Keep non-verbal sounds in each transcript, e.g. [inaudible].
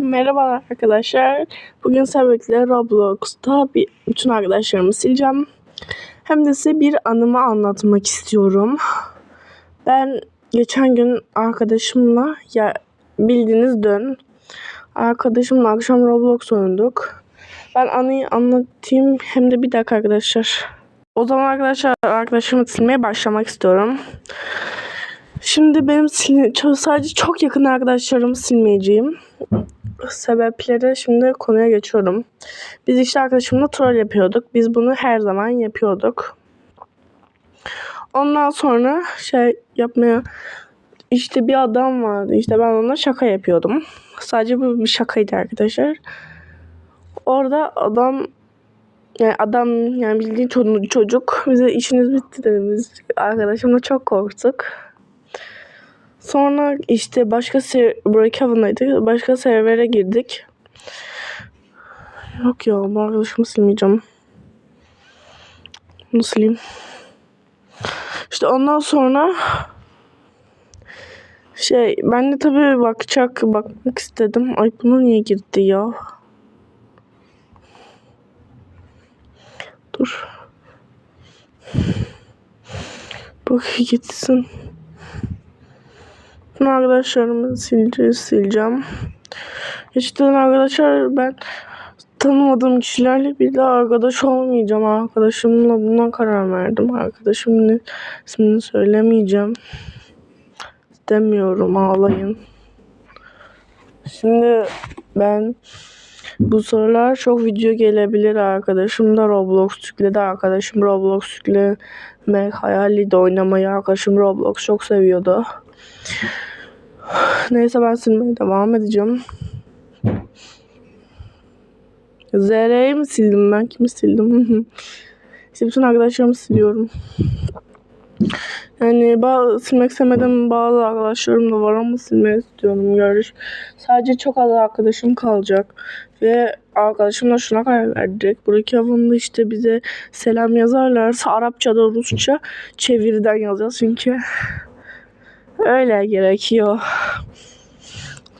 Merhaba arkadaşlar. Bugün sizlerle Roblox'ta bir, bütün arkadaşlarımı sileceğim. Hem de size bir anımı anlatmak istiyorum. Ben geçen gün arkadaşımla ya bildiğiniz dön arkadaşımla akşam Roblox oynadık. Ben anıyı anlatayım hem de bir dakika arkadaşlar. O zaman arkadaşlar arkadaşımı silmeye başlamak istiyorum. Şimdi benim sil- sadece çok yakın arkadaşlarımı silmeyeceğim sebepleri şimdi konuya geçiyorum. Biz işte arkadaşımla troll yapıyorduk. Biz bunu her zaman yapıyorduk. Ondan sonra şey yapmaya işte bir adam vardı. İşte ben ona şaka yapıyordum. Sadece bu bir şakaydı arkadaşlar. Orada adam yani adam yani bildiğin çocuk, bize işiniz bitti dedi. Biz arkadaşımla çok korktuk. Sonra işte başka ser Breakhaven'daydık. Başka servere girdik. Yok ya bu arkadaşımı silmeyeceğim. Bunu sileyim. İşte ondan sonra şey ben de tabii bakacak bakmak istedim. Ay bunu niye girdi ya? Dur. Bak gitsin. Bütün arkadaşlarımı sileceğiz, sileceğim. Gerçekten arkadaşlar ben tanımadığım kişilerle bir daha arkadaş olmayacağım. Arkadaşımla buna karar verdim. Arkadaşımın ismini söylemeyeceğim. İstemiyorum ağlayın. Şimdi ben bu sorular çok video gelebilir arkadaşım da Roblox yükledi. Arkadaşım Roblox yüklemek hayaliydi oynamayı. Arkadaşım Roblox çok seviyordu. Neyse ben silmeye devam edeceğim. ZR'yi mi sildim ben? Kimi sildim? [laughs] işte bütün arkadaşlarımı siliyorum. Yani bazı, silmek istemedim bazı arkadaşlarım da var ama silmek istiyorum. Görüş. Sadece çok az arkadaşım kalacak. Ve arkadaşımla şuna karar verdik. Buradaki havunda işte bize selam yazarlarsa Arapça da Rusça çeviriden yazacağız. Çünkü öyle gerekiyor.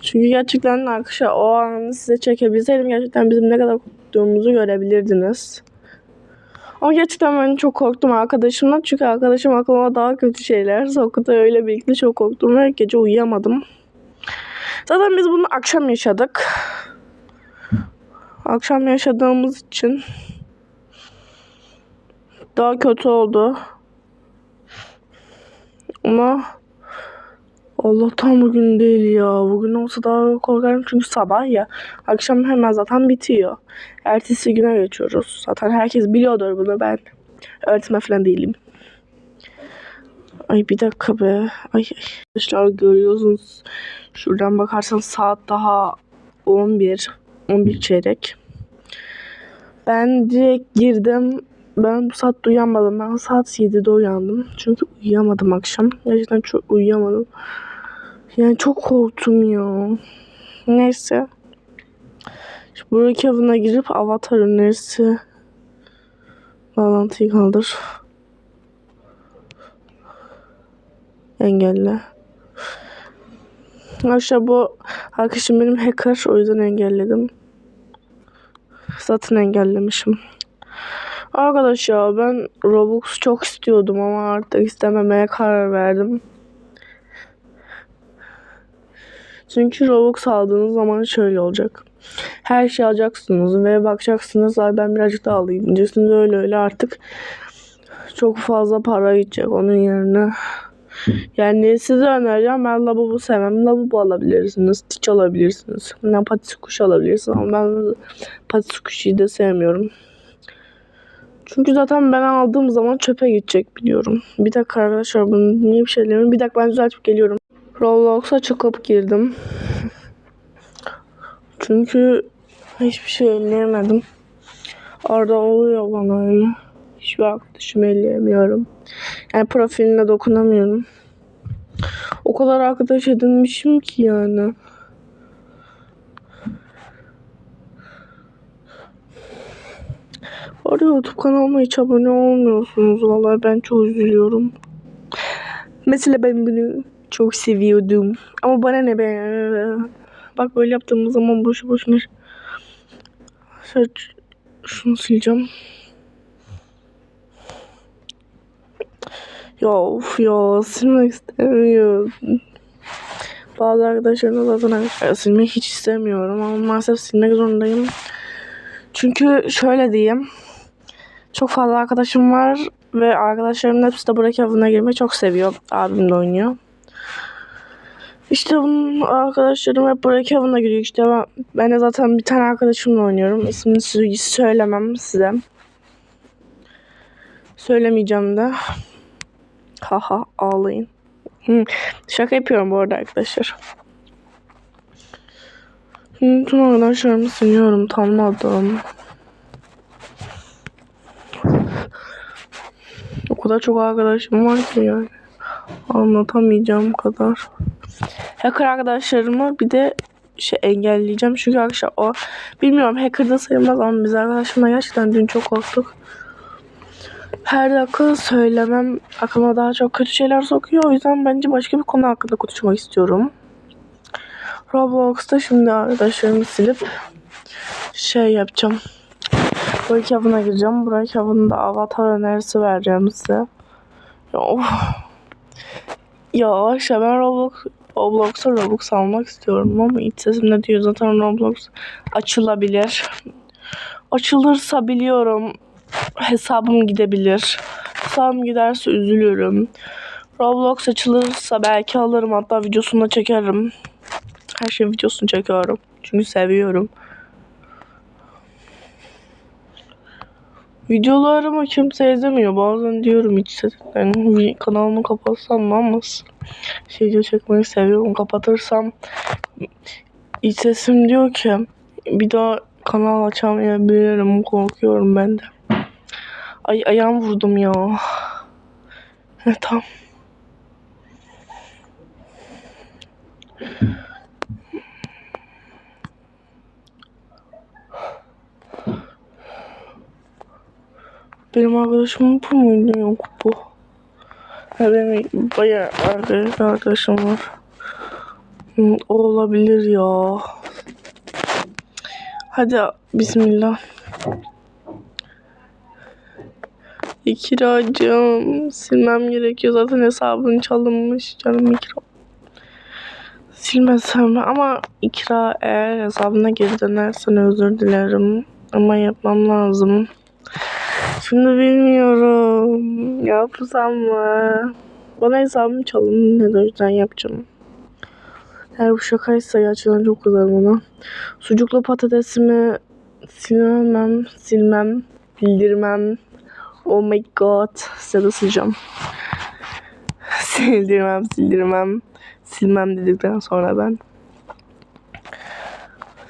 Çünkü gerçekten arkadaşlar o anı size çekebilseydim gerçekten bizim ne kadar korktuğumuzu görebilirdiniz. Ama gerçekten ben çok korktum arkadaşımdan. Çünkü arkadaşım aklıma daha kötü şeyler soktu. Öyle birlikte çok korktum ve gece uyuyamadım. Zaten biz bunu akşam yaşadık. Akşam yaşadığımız için daha kötü oldu. Ama Allah'tan bugün değil ya. Bugün olsa daha korkarım çünkü sabah ya. Akşam hemen zaten bitiyor. Ertesi güne geçiyoruz. Zaten herkes biliyordur bunu ben. Öğretmen falan değilim. Ay bir dakika be. Ay, ay. Arkadaşlar görüyorsunuz. Şuradan bakarsan saat daha 11. 11 çeyrek. Ben direkt girdim. Ben bu saat uyanmadım. Ben saat 7'de uyandım. Çünkü uyuyamadım akşam. Gerçekten çok uyuyamadım. Yani çok korktum ya. Neyse. Şimdi buradaki girip avatar önerisi bağlantıyı kaldır. Engelle. Arkadaşlar bu arkadaşım benim hacker o yüzden engelledim. Zaten engellemişim. Arkadaş ya ben Robux çok istiyordum ama artık istememeye karar verdim. Çünkü Robux aldığınız zaman şöyle olacak. Her şey alacaksınız ve bakacaksınız ay ben birazcık daha alayım diyeceksiniz öyle öyle artık çok fazla para gidecek onun yerine. Yani size önereceğim ben lavabo sevmem. Lavabo alabilirsiniz. Stitch alabilirsiniz. Yani patis kuş alabilirsiniz ama ben patis kuşu da sevmiyorum. Çünkü zaten ben aldığım zaman çöpe gidecek biliyorum. Bir dakika arkadaşlar bunu niye bir şey demiyorum. Bir dakika ben düzeltip geliyorum. Roblox'a çıkıp girdim. Çünkü hiçbir şey elleyemedim. Orada oluyor bana öyle. Hiçbir arkadaşımı elleyemiyorum. Yani profiline dokunamıyorum. O kadar arkadaş edinmişim ki yani. Orada YouTube kanalıma hiç abone olmuyorsunuz. Vallahi ben çok üzülüyorum. Mesela ben bunu çok seviyordum. Ama bana ne be. Bak böyle yaptığımız zaman boşu boşuna şöyle şunu sileceğim. Ya of ya silmek istemiyorum. Bazı arkadaşlarımla zaten arkadaşlar silmeyi hiç istemiyorum ama maalesef silmek zorundayım. Çünkü şöyle diyeyim. Çok fazla arkadaşım var ve arkadaşlarımın hepsi de Burak avına girmeyi çok seviyor. Abim de oynuyor. İşte bunun arkadaşlarım hep Burak avına giriyor. İşte ben, ben de zaten bir tane arkadaşımla oynuyorum. İsmini sö- söylemem size. Söylemeyeceğim de. Haha ağlayın. Hı, şaka yapıyorum bu arada arkadaşlar. Hı, Tüm arkadaşlarımı siliyorum tanımadım. O kadar çok arkadaşım var ki yani. Anlatamayacağım kadar. Hacker arkadaşlarımı bir de şey engelleyeceğim. Çünkü arkadaşlar o bilmiyorum hacker da sayılmaz ama biz arkadaşımla gerçekten dün çok korktuk. Her dakika söylemem aklıma daha çok kötü şeyler sokuyor. O yüzden bence başka bir konu hakkında konuşmak istiyorum. Roblox'ta şimdi arkadaşlarımı silip şey yapacağım. Burak avına gireceğim. Burak avında avatar önerisi vereceğim size. Of. Ya arkadaşlar ben Roblox Roblox'a Robux almak istiyorum ama iç sesim ne diyor zaten Roblox açılabilir. Açılırsa biliyorum hesabım gidebilir. Hesabım giderse üzülürüm. Roblox açılırsa belki alırım hatta videosunu da çekerim. Her şeyin videosunu çekiyorum. Çünkü seviyorum. Videolarımı kimse izlemiyor. Bazen diyorum hiç bir kanalımı kapatsam mı ama video çekmeyi seviyorum. Kapatırsam iç sesim diyor ki bir daha kanal açamayabilirim. Korkuyorum ben de. Ay ayağım vurdum ya. Heh, [laughs] tamam. Benim arkadaşım bu muydu? Yok bu. Ha, benim bayağı arkadaş, arkadaşım var. O olabilir ya. Hadi bismillah. İkiracığım silmem gerekiyor zaten hesabın çalınmış canım ikra. Silmesem ama ikra eğer hesabına geri dönersen özür dilerim. Ama yapmam lazım. Şimdi bilmiyorum. Yapsam mı? Bana hesabım çalındı. O yüzden yapacağım. Eğer bu şakaysa gerçekten çok kızarım ona. Sucuklu patatesimi silmem, silmem, bildirmem. Oh my god. Size de sileceğim. sildirmem, sildirmem. Silmem dedikten sonra ben.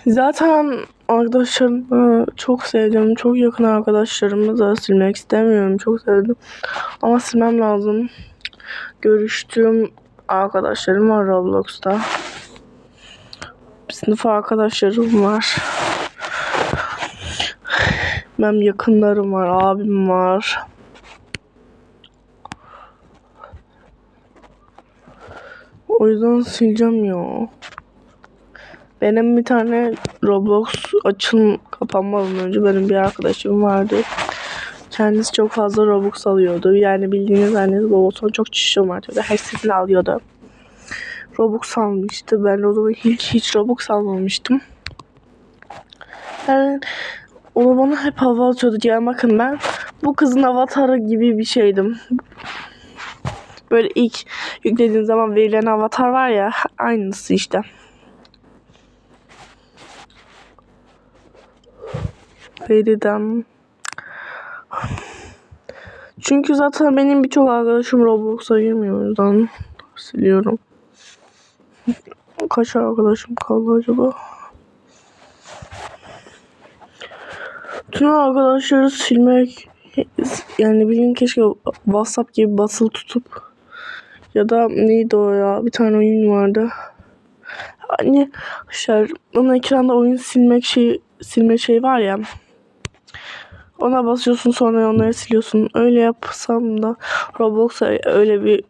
Zaten arkadaşlarımı çok sevdim. Çok yakın arkadaşlarımı da silmek istemiyorum. Çok sevdim. Ama silmem lazım. Görüştüğüm arkadaşlarım var Roblox'ta. Sınıf arkadaşlarım var. Benim yakınlarım var. Abim var. O yüzden sileceğim ya. Benim bir tane Roblox açın kapanmadan önce benim bir arkadaşım vardı. Kendisi çok fazla Robux alıyordu. Yani bildiğiniz annesi babasına çok çişim vardı. Her sesini alıyordu. Robux almıştı. Ben o zaman hiç, hiç Robux almamıştım. Yani o bana hep hava atıyordu. Yani bakın ben bu kızın avatarı gibi bir şeydim. Böyle ilk yüklediğin zaman verilen avatar var ya aynısı işte. Feridem. Çünkü zaten benim birçok arkadaşım Roblox'a girmiyor o yüzden siliyorum. Kaç arkadaşım kaldı acaba? Tüm arkadaşları silmek yani bilin keşke WhatsApp gibi basılı tutup ya da neydi o ya bir tane oyun vardı. Hani şey, onun ekranda oyun silmek şey silme şey var ya. Ona basıyorsun sonra onları siliyorsun. Öyle yapsam da Roblox'a öyle bir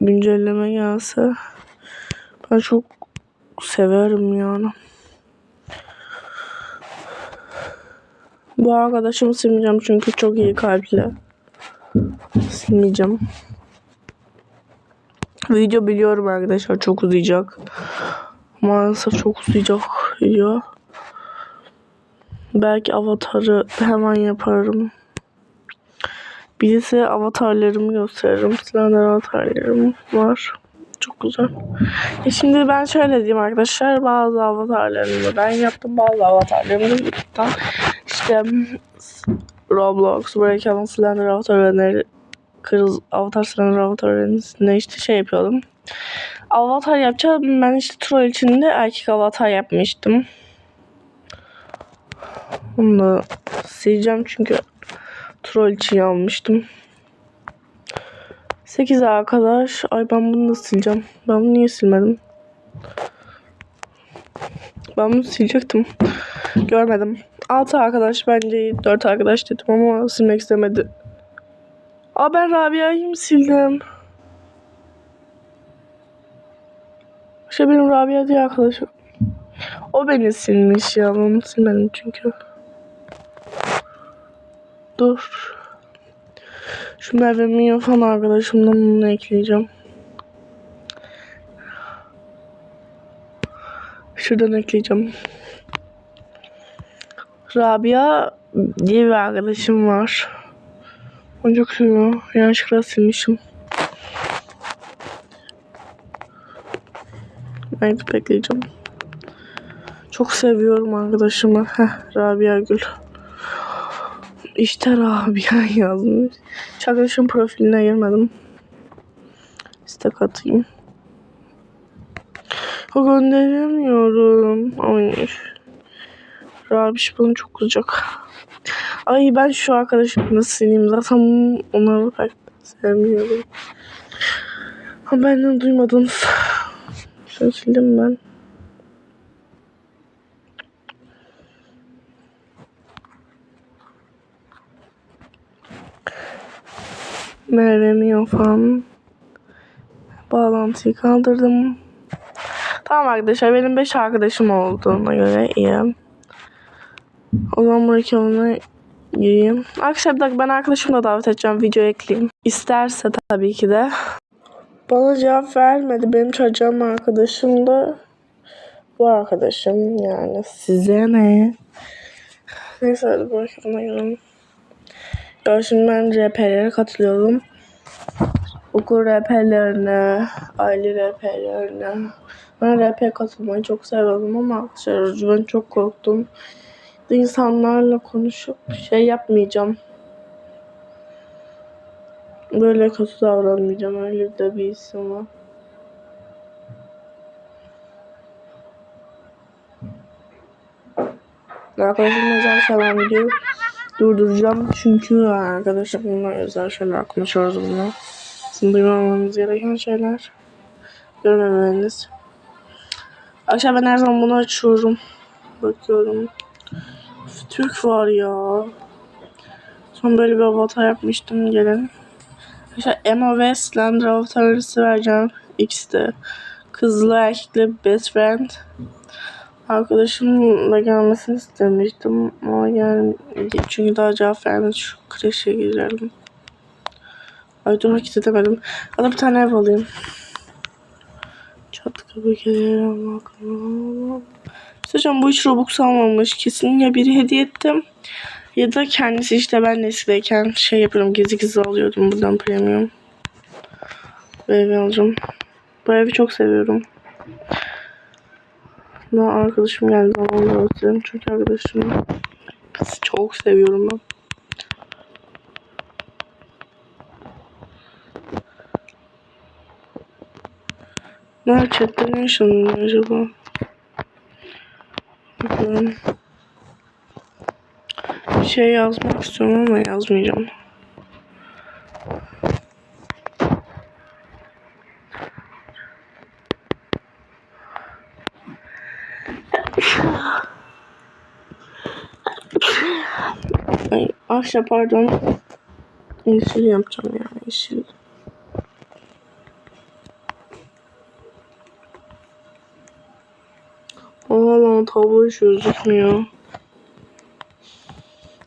güncelleme gelse ben çok severim yani. Bu arkadaşımı silmeyeceğim çünkü çok iyi kalpli. Silmeyeceğim. Video biliyorum arkadaşlar çok uzayacak. Maalesef çok uzayacak video. Belki avatarı hemen yaparım. Birisi avatarlarımı gösteririm. Slender avatarlarım var. Çok güzel. E şimdi ben şöyle diyeyim arkadaşlar. Bazı avatarlarımı ben yaptım. Bazı avatarlarımı da YouTube'dan işte Roblox, Breakout'un Slender avatarlarını Kırız Avatar Slender avatarlarını işte şey yapıyordum. Avatar yapacağım. Ben işte troll içinde erkek avatar yapmıştım. Onu da sileceğim çünkü troll için almıştım. 8 arkadaş. Ay ben bunu da sileceğim. Ben bunu niye silmedim? Ben bunu silecektim. Görmedim. 6 arkadaş bence iyi. 4 arkadaş dedim ama silmek istemedi. Aa ben Rabia'yı mı sildim? İşte benim Rabia diye arkadaşım. O beni silmiş ya. Onu silmedim çünkü. Dur. Şu Merve Mio falan arkadaşımdan bunu ekleyeceğim. Şuradan ekleyeceğim. Rabia diye bir arkadaşım var. Onu çok seviyorum. Yanlışlıkla silmişim. Ben gidip ekleyeceğim. Çok seviyorum arkadaşımı. Heh, Rabia Gül. İşte Rabia [laughs] yazmış. Hiç arkadaşım profiline girmedim. İstek atayım. O gönderemiyorum. Ay. Rabiş bana çok kızacak. Ay ben şu arkadaşımı nasıl sileyim? Zaten onları pek sevmiyorum. Ha benden duymadınız. Şunu sildim ben. Merve Miyofan. Bağlantıyı kaldırdım. Tamam arkadaşlar benim 5 arkadaşım olduğuna göre iyi. O zaman buradaki ona gireyim. Arkadaşlar bir ben arkadaşımı da davet edeceğim. Video ekleyeyim. İsterse tabii ki de. Bana cevap vermedi. Benim çocuğum arkadaşım da bu arkadaşım yani size ne? Neyse hadi bırakalım girelim. Ya şimdi ben RP'lere katılıyorum. Okul RP'lerine, aile RP'lerine. Ben RP katılmayı çok seviyorum ama ben çok korktum. İnsanlarla konuşup şey yapmayacağım. Böyle kötü davranmayacağım. Öyle de bir isim var. Arkadaşım özel şeyler video durduracağım. Çünkü arkadaşlarımla özel şeyler konuşuyoruz bununla. Sizin duymamanız gereken şeyler. Görmemeniz. Akşam ben her zaman bunu açıyorum. Bakıyorum. Türk var ya. Son böyle bir avatar yapmıştım gelin. İşte Emma ve Slender avatarları vereceğim. İkisi de kızlı erkekli best friend. Arkadaşımla gelmesini istemiştim ama yani çünkü daha cevap vermedi şu kreşe girelim. Ay durmak istemedim. Hadi bir tane ev alayım. Çat kapı gelirim aklıma. Hocam bu hiç Robux almamış. Kesin ya biri hediye ettim. Ya da kendisi işte ben nesideyken şey yapıyorum gizli gizli alıyordum buradan premium. Bu evi alacağım. Bu evi çok seviyorum. Daha arkadaşım geldi onu da göstereyim. Çünkü arkadaşım çok seviyorum ben. Nerede chatte ne yaşanıyor acaba? Bakıyorum. Bir şey yazmak istiyorum ama yazmayacağım. Ay, ahşap pardon. Yeşil yapacağım ya yeşil. Allah tablo hiç gözükmüyor.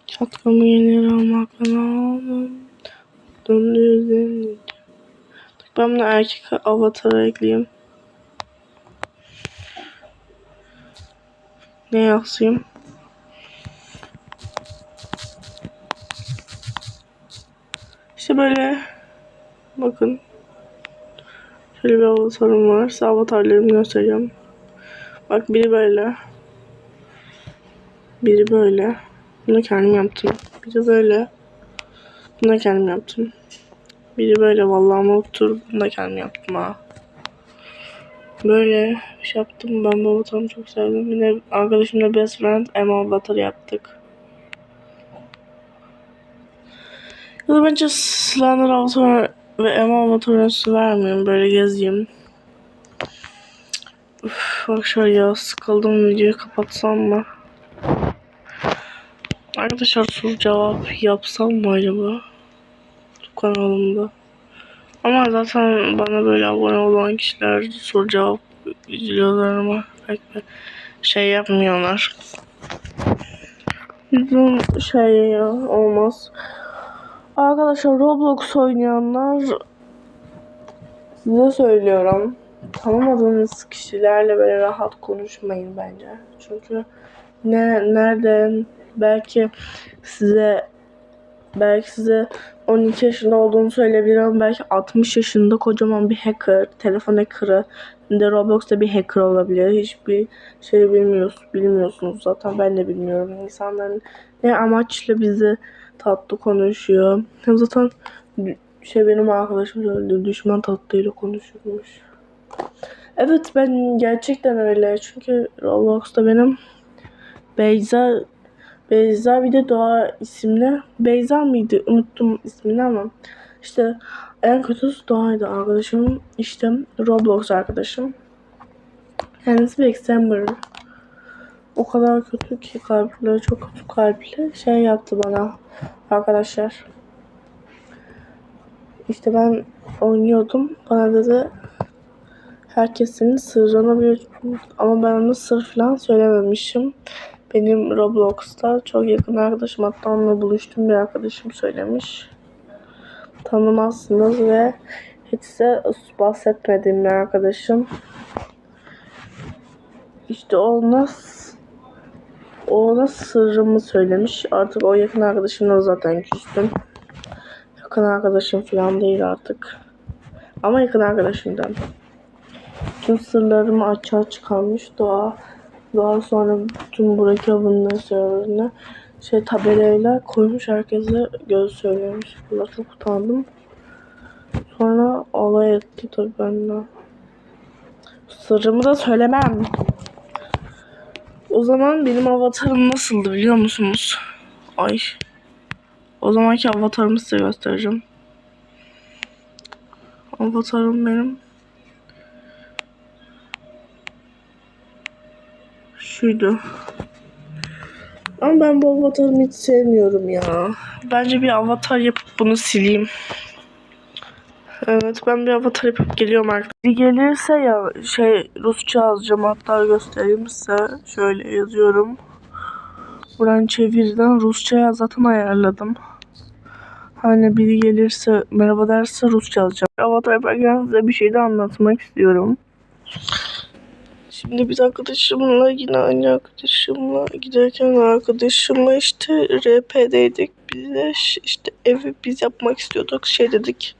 Çatkamı yeni almakla aldım. Döndürdüm. Ben bunu erkek avatara ekleyeyim. Ne yazayım? İşte böyle bakın. Şöyle bir avatarım var. Size avatarlarımı göstereceğim. Bak biri böyle. Biri böyle. Bunu kendim yaptım. Biri böyle. Bunu da kendim yaptım. Biri böyle vallahi muttur. Bunu da kendim yaptım ha. Böyle şey yaptım. Ben bu avatarımı çok sevdim. Yine arkadaşımla best friend Emma avatarı yaptık. Ya bence Slender avatar ve Emma avatarını vermeyeyim. Böyle gezeyim. Üf, bak şöyle ya sıkıldım videoyu kapatsam mı? Arkadaşlar soru cevap yapsam mı acaba? Kanalımda. Ama zaten bana böyle abone olan kişiler soru cevap videolarıma pek şey yapmıyorlar. Bizim şey ya olmaz. Arkadaşlar Roblox oynayanlar size söylüyorum. Tanımadığınız kişilerle böyle rahat konuşmayın bence. Çünkü ne nereden belki size belki size 12 yaşında olduğunu söyleyebilir ama belki 60 yaşında kocaman bir hacker, telefon hacker'ı, de Roblox'ta bir hacker olabilir. Hiçbir şey bilmiyorsunuz, bilmiyorsunuz zaten ben de bilmiyorum. İnsanların ne amaçla bizi tatlı konuşuyor. Hem zaten şey benim arkadaşım söyledi, düşman tatlıyla konuşurmuş. Evet ben gerçekten öyle. Çünkü Roblox'ta benim Beyza Beyza bir de Doğa isimli. Beyza mıydı? Unuttum ismini ama. işte en kötüsü Doğa'ydı arkadaşım. İşte Roblox arkadaşım. Kendisi bir Examber. O kadar kötü ki kalpleri çok kötü kalpli şey yaptı bana arkadaşlar. İşte ben oynuyordum. Bana dedi herkesin sırrını bir ama ben ona sır falan söylememişim. Benim Roblox'ta çok yakın arkadaşım hatta onunla buluştum bir arkadaşım söylemiş. Tanımazsınız ve hiç size bahsetmediğim bir arkadaşım. İşte o ona sırrımı söylemiş. Artık o yakın arkadaşımla zaten küstüm. Yakın arkadaşım falan değil artık. Ama yakın arkadaşımdan. Tüm sırlarımı açığa çıkarmış Doğa. Daha sonra bütün Burak Avı'nın serverine şey tabelayla koymuş herkese göz söylemiş. Valla çok utandım. Sonra alay etti tabii benimle. Sırrımı da söylemem. O zaman benim avatarım nasıldı biliyor musunuz? Ay. O zamanki avatarımı size göstereceğim. Avatarım benim. Şuydu. Ama ben bu avatarımı hiç sevmiyorum ya. Bence bir avatar yapıp bunu sileyim. Evet ben bir avatar yapıp geliyorum. Bir gelirse ya şey Rusça yazacağım hatta göstereyim size. Şöyle yazıyorum. Buradan çevirden Rusça'ya zaten ayarladım. Hani biri gelirse merhaba derse Rusça yazacağım. Avatar yaparken size bir şey de anlatmak istiyorum. Şimdi biz arkadaşımla yine aynı arkadaşımla giderken arkadaşımla işte RP'deydik. Biz de işte evi biz yapmak istiyorduk. Şey dedik.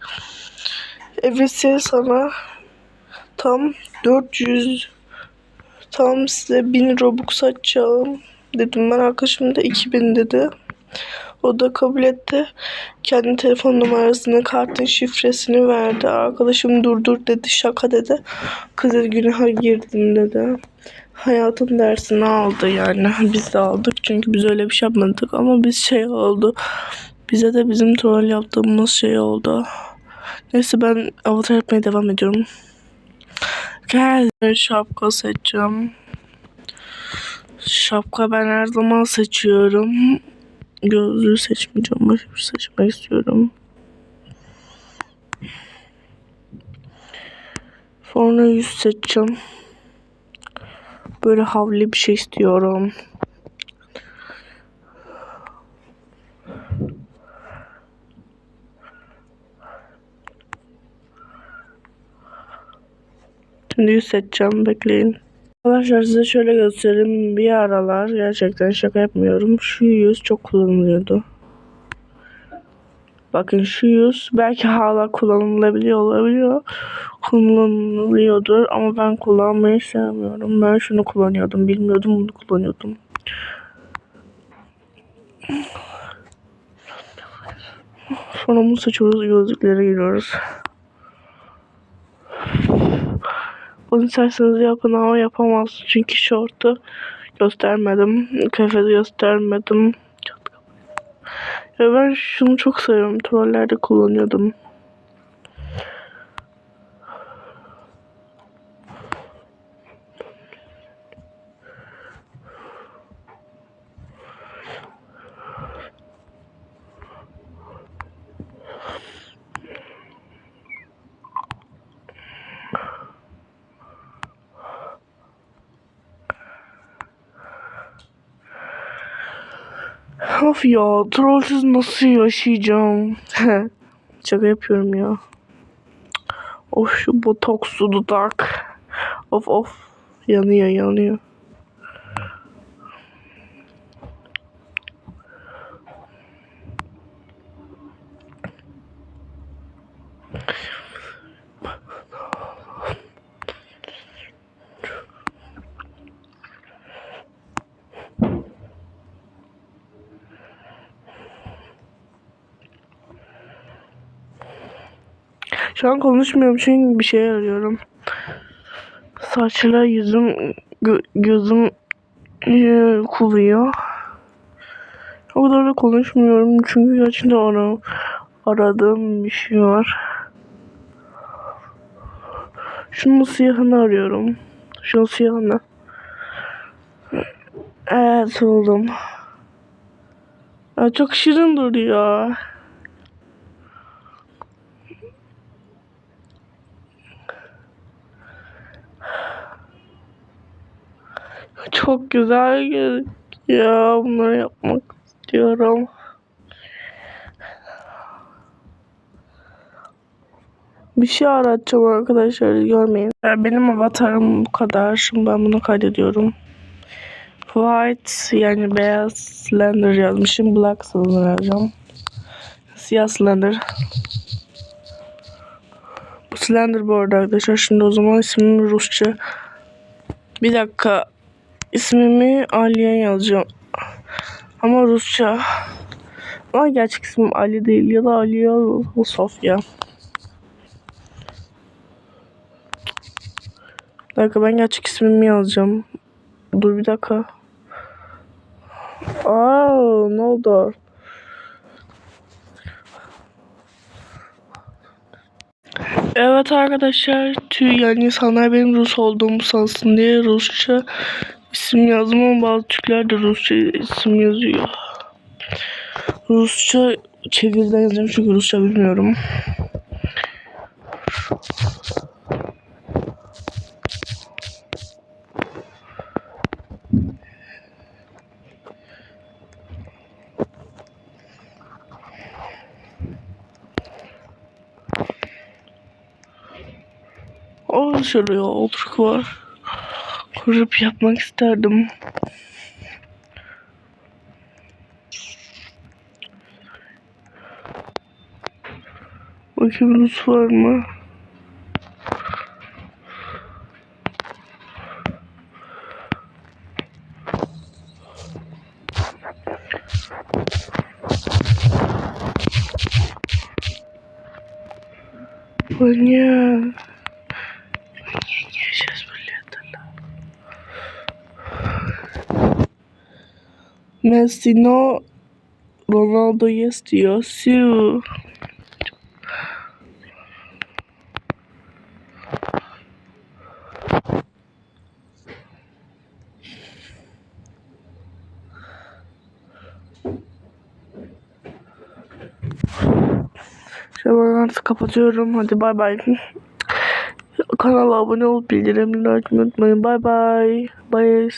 Evisi sana tam 400 tam size 1000 Robux açacağım dedim. Ben arkadaşım da 2000 dedi. O da kabul etti. Kendi telefon numarasını, kartın şifresini verdi. Arkadaşım durdur dedi, şaka dedi. Kızıl günaha girdim dedi. Hayatın dersini aldı yani. [laughs] Biz de aldık çünkü biz öyle bir şey yapmadık ama biz şey oldu. Bize de bizim troll yaptığımız şey oldu. Neyse ben avatar yapmaya devam ediyorum. Gel şapka seçeceğim. Şapka ben her zaman seçiyorum. Gözlüğü seçmeyeceğim. Başka bir şey seçmek istiyorum. Sonra yüz seçeceğim. Böyle havlu bir şey istiyorum. Şimdi seçeceğim. Bekleyin. Arkadaşlar size şöyle göstereyim. Bir aralar gerçekten şaka yapmıyorum. Şu yüz çok kullanılıyordu. Bakın şu yüz belki hala kullanılabiliyor olabiliyor. Kullanılıyordur ama ben kullanmayı sevmiyorum. Ben şunu kullanıyordum. Bilmiyordum bunu kullanıyordum. Sonra bunu seçiyoruz. Gözlüklere giriyoruz. Bunu isterseniz yapın ama yapamaz. Çünkü şortu göstermedim. Kıyafeti göstermedim. Ya ben şunu çok seviyorum. Trollerde kullanıyordum. Of ya trollsüz nasıl yaşayacağım? [laughs] Şaka yapıyorum ya. Of şu botokslu dudak. Of of. Yanıyor yanıyor. Şu an konuşmuyorum çünkü bir şey arıyorum. Saçlar yüzüm gö- gözüm e, kuluyor. O kadar da konuşmuyorum çünkü gerçekten ara aradığım bir şey var. Şunun siyahını arıyorum. Şunun siyahını. Evet buldum. Çok şirin duruyor. Çok güzel gözüküyor. Bunları yapmak istiyorum. Bir şey aratacağım arkadaşlar görmeyin. Benim avatarım bu kadar. Şimdi ben bunu kaydediyorum. White yani beyaz slender yazmışım. Black slender yazacağım. Siyah slender. Bu slender bu arada arkadaşlar. Şimdi o zaman ismimi Rusça. Bir dakika. İsmimi Aliye yazacağım. Ama Rusça. Ama gerçek ismim Ali değil ya da Aliye Sofya. Bir dakika ben gerçek ismimi yazacağım. Dur bir dakika. Aa ne oldu? Evet arkadaşlar tüy yani insanlar benim Rus olduğumu sansın diye Rusça isim yazdım ama bazı Türkler de Rusça isim yazıyor. Rusça çeviriden yazacağım çünkü Rusça bilmiyorum. O şöyle ya oturuk var Kurup yapmak isterdim. Bakayım Rus var mı? Понятно. Messi no Ronaldo istiyor. Siu. Şimdi ben artık kapatıyorum. Hadi bay bay. Kanala abone olup bildirimleri açmayı unutmayın. Bay bay. Bye.